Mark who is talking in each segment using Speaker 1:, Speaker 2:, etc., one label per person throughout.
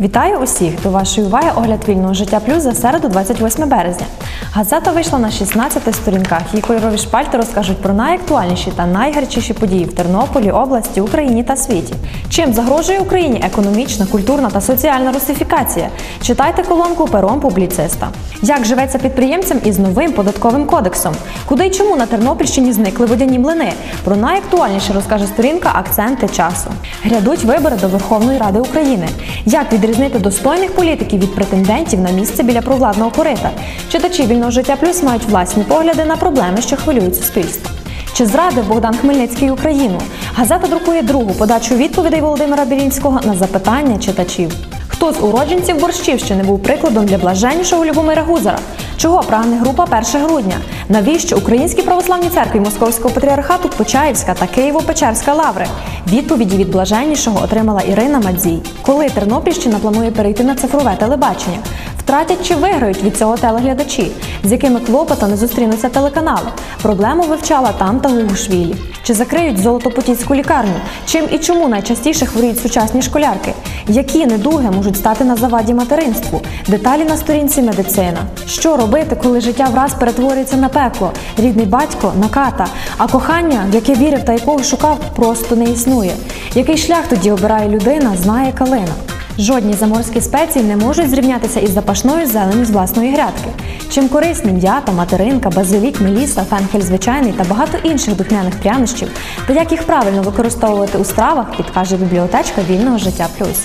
Speaker 1: Вітаю усіх! До вашої уваги огляд вільного життя плюс за середу, 28 березня. Газета вийшла на 16 сторінках. Її кольорові шпальти розкажуть про найактуальніші та найгарячіші події в Тернополі, області, Україні та світі. Чим загрожує Україні економічна, культурна та соціальна русифікація? Читайте колонку пером публіциста. Як живеться підприємцям із новим податковим кодексом? Куди й чому на Тернопільщині зникли водяні млини? Про найактуальніше розкаже сторінка Акценти часу. Грядуть вибори до Верховної Ради України. Як відрізнити достойних політиків від претендентів на місце біля провладного корита? Читачі вільного життя плюс мають власні погляди на проблеми, що хвилюють суспільство. Чи зрадив Богдан Хмельницький Україну? Газета друкує другу подачу відповідей Володимира Білінського на запитання читачів. Хто з уродженців Борщівщини був прикладом для блаженнішого Любомира Гузара? Чого прагне група 1 грудня? Навіщо українські православні церкві Московського патріархату Почаївська та Києво-Печерська лаври? Відповіді від блаженнішого отримала Ірина Мадзій. Коли Тернопільщина планує перейти на цифрове телебачення? Втратять чи виграють від цього телеглядачі? З якими клопотами зустрінуться телеканали? Проблему вивчала там та Гугушвілі. Чи закриють золотопутівську лікарню? Чим і чому найчастіше хворіють сучасні школярки? Які недуги можуть стати на заваді материнству? Деталі на сторінці медицина. Що робити, коли життя враз перетворюється на пекло? Рідний батько на ката, а кохання, в яке вірив та якого шукав, просто не існує. Який шлях тоді обирає людина, знає калина. Жодні заморські спеції не можуть зрівнятися із запашною зеленю з власної грядки. Чим корисні м'ята, материнка, базилік, меліса, фенхель звичайний та багато інших духмяних прянощів, та як їх правильно використовувати у стравах, підкаже бібліотечка вільного життя плюс.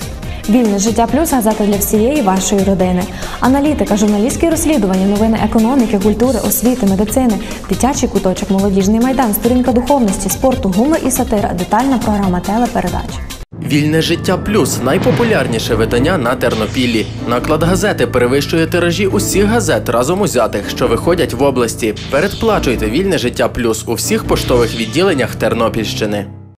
Speaker 1: Вільне життя плюс газета для всієї вашої родини. Аналітика, журналістські розслідування, новини економіки, культури, освіти, медицини, дитячий куточок, молодіжний майдан, сторінка духовності, спорту, гумор і сатира, детальна програма телепередач.
Speaker 2: Вільне життя плюс найпопулярніше видання на Тернопіллі. Наклад газети перевищує тиражі усіх газет разом узятих, що виходять в області. Передплачуйте вільне життя плюс у всіх поштових відділеннях Тернопільщини.